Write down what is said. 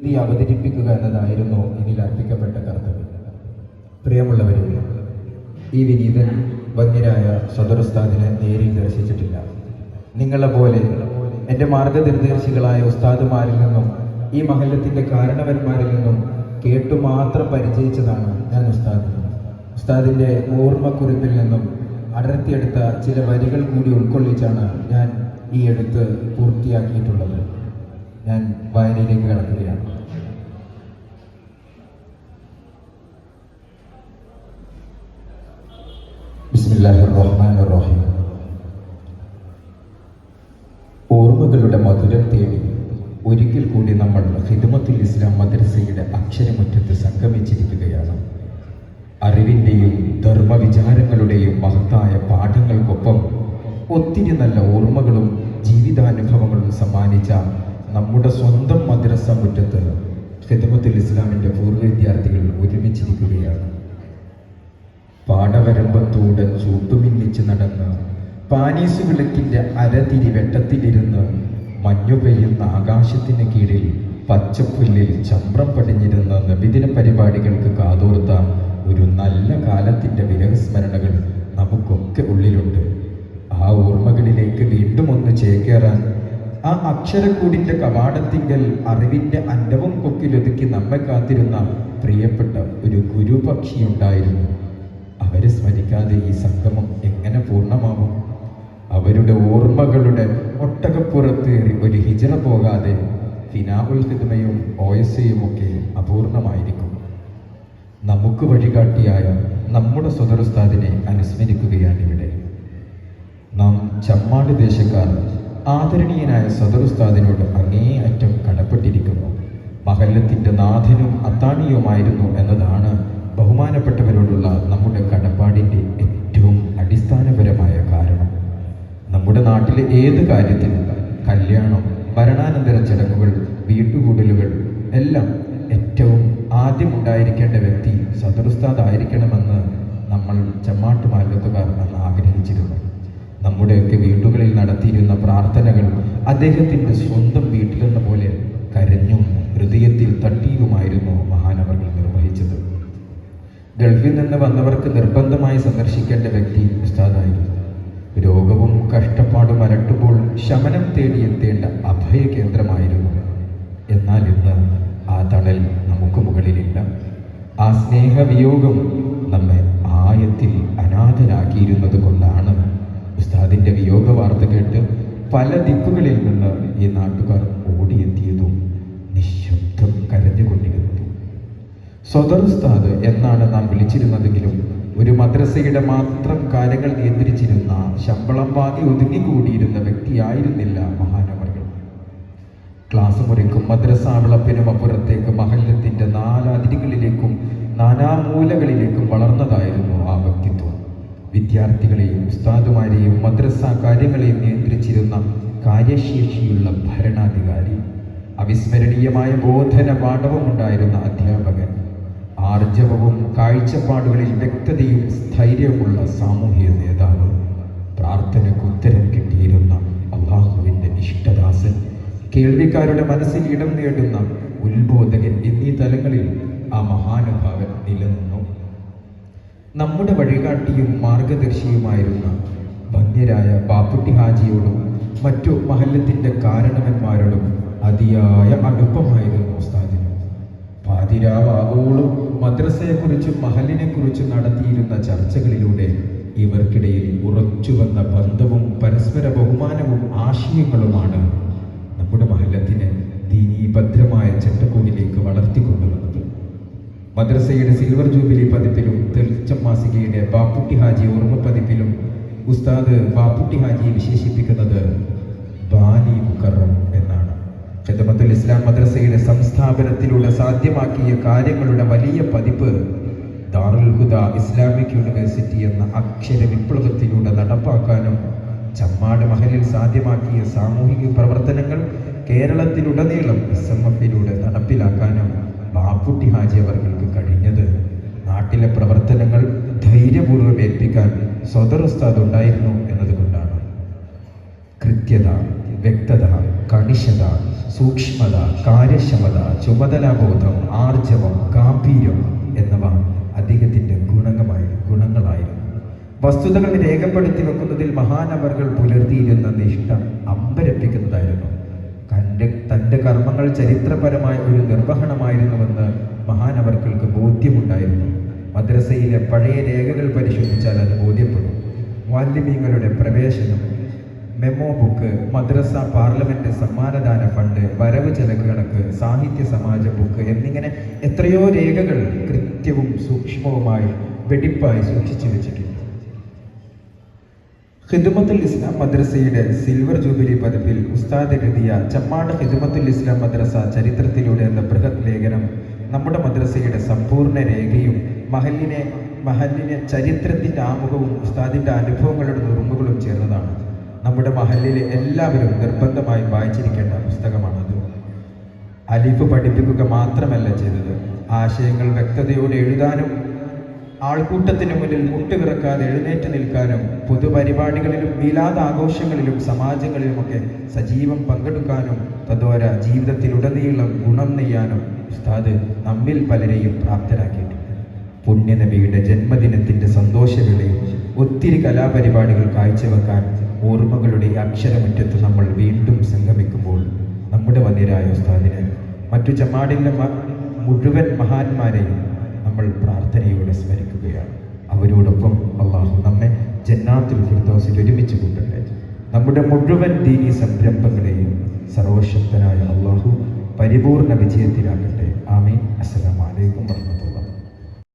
നീതി അവതരിപ്പിക്കുക എന്നതായിരുന്നു ഇതിൽ അർപ്പിക്കപ്പെട്ട കർത്തവ്യം. പ്രിയമുള്ളവരെ ഈ വിനീതൻ വന്യരായ സദുർസ്താദിനെ നേരിൽ ദർശിച്ചിട്ടില്ല നിങ്ങളെ പോലെ എന്റെ മാർഗനിർദ്ദേശികളായ ഉസ്താദുമാരിൽ നിന്നും ഈ മഹല്ലത്തിന്റെ കാരണവന്മാരിൽ നിന്നും കേട്ടു മാത്രം പരിചയിച്ചതാണ് ഞാൻ ഉസ്താദ്. ഉസ്താദിന്റെ ഓർമ്മക്കുറിപ്പിൽ നിന്നും അടർത്തിയെടുത്ത ചില വരികൾ കൂടി ഉൾക്കൊള്ളിച്ചാണ് ഞാൻ ഈ എഴുത്ത് പൂർത്തിയാക്കിയിട്ടുള്ളത്. ഞാൻ വായനയിലേക്ക് കടക്കുകയാണ്. ഓർമ്മകളുടെ മധുരം തേടി ഒരിക്കൽ കൂടി നമ്മൾ ഹിദ്മത്തുൽ ഇസ്ലാം മദ്രസയുടെ അക്ഷരമുറ്റത്ത് സംഗമിച്ചിരിക്കുകയാണ്. അറിവിന്റെയും ധർമ്മവിചാരങ്ങളുടെയും മഹത്തായ പാഠങ്ങൾക്കൊപ്പം ഒത്തിരി നല്ല ഓർമ്മകളും ജീവിതാനുഭവങ്ങളും സമ്മാനിച്ച നമ്മുടെ സ്വന്തം മദ്രസ മുറ്റത്ത് ഹിദ്മത്തുൽ ഇസ്ലാമിന്റെ പൂർവ വിദ്യാർത്ഥികൾ ഒരുമിച്ചിരിക്കുകയാണ്. പാടവരമ്പത്തൂടെ ചൂട്ടുമിന്നിച്ച് നടന്ന് പാനീസ് വിളക്കിന്റെ അരതിരി വെട്ടത്തിലിരുന്ന് മഞ്ഞു പെയ്യുന്ന ആകാശത്തിന് കീഴിൽ പച്ചപ്പുല്ലിൽ ചമ്രം പടിഞ്ഞിരുന്ന നബിദിന പരിപാടികൾക്ക് കാതോർത്ത ഒരു നല്ല കാലത്തിന്റെ വിരഹസ്മരണകൾ നമുക്കൊക്കെ ഉള്ളിലുണ്ട്. ആ ഓർമ്മകളിലേക്ക് വീണ്ടും ഒന്ന് ചേക്കേറാൻ ആ അക്ഷരക്കൂടിന്റെ കവാടത്തിങ്കൽ അറിവിന്റെ അന്നവും കൊക്കിലൊതുക്കി നമ്മെ കാത്തിരുന്ന പ്രിയപ്പെട്ട ഒരു ഗുരുപക്ഷിയുണ്ടായിരുന്നു. അവരെ സ്മരിക്കാതെ ഈ സംഗമം എങ്ങനെ പൂർണമാവും? അവരുടെ ഓർമ്മകളുടെ ഒട്ടകപ്പുറത്തേറി ഒരു ഹിജറ പോകാതെ ഫിനാവുൽ ഹിദ്മയും ഓയസയും ഒക്കെ അപൂർണമായിരിക്കും. നമുക്ക് വഴികാട്ടിയായ നമ്മുടെ സ്വതർസ്ഥാദിനെ അനുസ്മരിക്കുകയാണ് ഇവിടെ. നാം ചമ്മാട് ദേശക്കാർ ആദരണീയനായ സദറുസ്താദിനോട് അങ്ങേയറ്റം കടപ്പെട്ടിരിക്കുന്നു. മഹല്ലത്തിന്റെ നാഥനും അത്താണിയുമായിരുന്നു എന്നതാണ് ബഹുമാനപ്പെട്ടവരോടുള്ള നമ്മുടെ കടപ്പാടിന്റെ ഏറ്റവും അടിസ്ഥാനപരമായ കാരണം. നമ്മുടെ നാട്ടിലെ ഏത് കാര്യത്തിനും കല്യാണം മരണാനന്തര ചടങ്ങുകൾ വീട്ടുകൂടലുകൾ എല്ലാം ഏറ്റവും ആദ്യം ഉണ്ടായിരിക്കേണ്ട വ്യക്തി സദറുസ്താദ് ആയിരിക്കണമെന്ന് നമ്മൾ ചമ്മാട്ട് മാർഗത്തുകാർ അന്ന് ആഗ്രഹിച്ചിരുന്നു. നമ്മുടെയൊക്കെ വീടുകളിൽ നടത്തിയിരുന്ന പ്രാർത്ഥനകൾ അദ്ദേഹത്തിന്റെ സ്വന്തം വീട്ടിലെന്ന പോലെ കരഞ്ഞും ഹൃദയത്തിൽ തട്ടിയുമായിരുന്നു മഹാനവർ നിർവഹിച്ചത്. ഗൾഫിൽ നിന്ന് വന്നവർക്ക് നിർബന്ധമായി സന്ദർശിക്കേണ്ട വ്യക്തി ഉസ്താദായിരുന്നു. രോഗവും കഷ്ടപ്പാടും അലട്ടുമ്പോൾ ശമനം തേടിയെത്തേണ്ട അഭയ കേന്ദ്രമായിരുന്നു. എന്നാൽ ഇന്ന് ആ തണൽ നമുക്ക് മുകളിലില്ല. ആ സ്നേഹവിയോഗം നമ്മെ ആയത്തിൽ അനാഥരാക്കിയിരുന്നത് കൊണ്ടാണ് ഉസ്താദിന്റെ വിയോഗ വാർത്ത കേട്ട് പല ദിക്കുകളിൽ നിന്ന് ഈ നാട്ടുകാർ ഓടിയെത്തിയതും നിശബ്ദം കരഞ്ഞുകൊണ്ടിരുന്നതും സ്വതർ ഉസ്താദ് എന്നാണ് നാം വിളിച്ചിരുന്നതെങ്കിലും ഒരു മദ്രസയുടെ മാത്രം കാര്യങ്ങൾ നിയന്ത്രിച്ചിരുന്ന ശമ്പളം വാങ്ങി ഒതുങ്ങിക്കൂടിയിരുന്ന വ്യക്തിയായിരുന്നില്ല മഹാനവർകൾ ക്ലാസ് മുറിക്കും മദ്രസ വിളപ്പിനും അപ്പുറത്തേക്ക് മഹല്ലത്തിന്റെ നാലാതിരികളിലേക്കും നാനാമൂലകളിലേക്കും വളർന്നതായിരുന്നു ആ വിദ്യാർത്ഥികളെയും ഉസ്താദുമാരെയും മദ്രസ കാര്യങ്ങളെയും നിയന്ത്രിച്ചിരുന്ന കാര്യശേഷിയുള്ള ഭരണാധികാരി അവിസ്മരണീയമായ ബോധന പാഠവുമുണ്ടായിരുന്ന അധ്യാപകൻ ആർജവവും കാഴ്ചപ്പാടുകളിൽ വ്യക്തതയും സ്ഥൈര്യവുമുള്ള സാമൂഹിക നേതാവ് പ്രാർത്ഥനയ്ക്ക് ഉത്തരം കിട്ടിയിരുന്ന അള്ളാഹുവിന്റെ ഇഷ്ടദാസൻ കേൾവിക്കാരുടെ മനസ്സിൽ ഇടം നേടുന്ന ഉത്ബോധകൻ എന്നീ തലങ്ങളിൽ നമ്മുടെ വഴികാട്ടിയും മാർഗദർശിയുമായിരുന്ന ഭംഗ്യരായ ബാപ്പുട്ടി ഹാജിയോടും മറ്റു മഹല്ലത്തിന്റെ കാരണവന്മാരോടും അതിയായ അടുപ്പമായിരുന്നു ഉസ്താദിന്. പാതിരാവാകോളും മദ്രസയെക്കുറിച്ചും മഹലിനെക്കുറിച്ചും നടത്തിയിരുന്ന ചർച്ചകളിലൂടെ ഇവർക്കിടയിൽ ഉറച്ചു വന്ന ബന്ധവും പരസ്പര ബഹുമാനവും ആശയങ്ങളുമാണ് നമ്മുടെ മദ്രസയുടെ സിൽവർ ജൂബിലി പതിപ്പിലും തെളിച്ചം മാസികയുടെ ബാപ്പുട്ടി ഹാജി ഓർമ്മ പതിപ്പിലും ഉസ്താദ് ബാപ്പുട്ടി ഹാജിയെ വിശേഷിപ്പിക്കുന്നത് ബാലി മുക്കറം എന്നാണ്. ഖിദമത്തുൽ ഇസ്ലാം മദ്രസയുടെ സംസ്ഥാപനത്തിലൂടെ സാധ്യമാക്കിയ കാര്യങ്ങളുടെ വലിയ പതിപ്പ് ദാറുൽ ഹുദ ഇസ്ലാമിക് യൂണിവേഴ്സിറ്റി എന്ന അക്ഷര വിപ്ലവത്തിലൂടെ നടപ്പാക്കാനും ചമ്മാട് മഹലിൽ സാധ്യമാക്കിയ സാമൂഹിക പ്രവർത്തനങ്ങൾ കേരളത്തിലുടനീളം എസ് എം എഫിലൂടെ നടപ്പിലാക്കാനും അവർക്ക് കഴിഞ്ഞത്. നാട്ടിലെ പ്രവർത്തനങ്ങൾ ധൈര്യപൂർവം ഏൽപ്പിക്കാൻ സ്വതർ ഉസ്താദ് ഉണ്ടായിരുന്നു എന്നതുകൊണ്ടാണ്. കൃത്യത വ്യക്തത കണിശത സൂക്ഷ്മത കാര്യക്ഷമത ചുമതലാബോധം ആർജവം ഗാംഭീര്യം എന്നിവ അദ്ദേഹത്തിന്റെ ഗുണകമായി ഗുണങ്ങളായിരുന്നു. വസ്തുതകൾ രേഖപ്പെടുത്തി വെക്കുന്നതിൽ മഹാനവറുകൾ പുലർത്തിയിരുന്ന നിഷ്ഠ അമ്പരപ്പിക്കുന്നതായിരുന്നു. തന്റെ കർമ്മങ്ങൾ ചരിത്രപരമായ ഒരു നിർവഹണമായിരുന്നുവെന്ന് മഹാനവർക്കൾക്ക് ബോധ്യമുണ്ടായിരുന്നു. മദ്രസയിലെ പഴയ രേഖകൾ പരിശോധിച്ചാൽ അത് ബോധ്യപ്പെടും. വാല്യമീങ്ങളുടെ പ്രവേശനം. മെമ്മോ ബുക്ക് മദ്രസ പാർലമെന്റ് സമ്മാനദാന ഫണ്ട് വരവ് ചെലക്ക് കണക്ക് സാഹിത്യ സമാജ ബുക്ക് എന്നിങ്ങനെ എത്രയോ രേഖകൾ കൃത്യവും സൂക്ഷ്മവുമായി വെടിപ്പായി സൂക്ഷിച്ചു വെച്ചിട്ടുണ്ട്. ഹിദുമത്തുൽ ഇസ്ലാം മദ്രസയുടെ സിൽവർ ജൂബിലി പതിപ്പിൽ ഉസ്താദ് എഴുതിയ ചമ്മാട് ഹിദുമത്തുൽ ഇസ്ലാം മദ്രസ ചരിത്രത്തിലൂടെ എന്ന ബൃഹത് ലേഖനം നമ്മുടെ മദ്രസയുടെ സമ്പൂർണ രേഖയും മഹലിനെ മഹലിനെ ചരിത്രത്തിന്റെ ആമുഖവും ഉസ്താദിന്റെ അനുഭവങ്ങളുടെ നുറുങ്ങുകളും ചേർന്നതാണ്. നമ്മുടെ മഹലിലെ എല്ലാവരും നിർബന്ധമായും വായിച്ചിരിക്കേണ്ട പുസ്തകമാണത്. അലിഫ് പഠിപ്പിക്കുക മാത്രമല്ല ചെയ്തത്. ആശയങ്ങൾ വ്യക്തതയോടെ എഴുതാനും ആൾക്കൂട്ടത്തിന് മുന്നിൽ മുട്ടുവിറക്കാതെ എഴുന്നേറ്റ് നിൽക്കാനും പൊതുപരിപാടികളിലും വിലാദാഘോഷങ്ങളിലും സമാജങ്ങളിലുമൊക്കെ സജീവം പങ്കെടുക്കാനും തദ്വാര ജീവിതത്തിലുടനീളം ഗുണം നെയ്യാനും ഉസ്താദ് നമ്മിൽ പലരെയും പ്രാപ്തരാക്കിയിട്ടുണ്ട്. പുണ്യനബിയുടെ ജന്മദിനത്തിന്റെ സന്തോഷവേളയിൽ ഒത്തിരി കലാപരിപാടികൾ കാഴ്ചവെക്കാൻ ഓർമ്മകളുടെ അക്ഷരമുറ്റത്ത് നമ്മൾ വീണ്ടും സംഗമിക്കുമ്പോൾ നമ്മുടെ വന്യരായ ഉസ്താദിന് മറ്റു ചമ്മാടിലെ മുഴുവൻ മഹാന്മാരെയും നമ്മൾ പ്രാർത്ഥനയോടെ സ്മരിക്കുകയാണ്. അവരോടൊപ്പം അള്ളാഹു നമ്മെ ജന്നാത്തിൽ ഫിർദോസിൽ ഒരുമിച്ച് കൂട്ടട്ടെ. നമ്മുടെ മുഴുവൻ ദീനി സംരംഭങ്ങളെയും സർവശക്തനായ അള്ളാഹു പരിപൂർണ വിജയത്തിലാക്കട്ടെ ആമീൻ. അസ്സലാം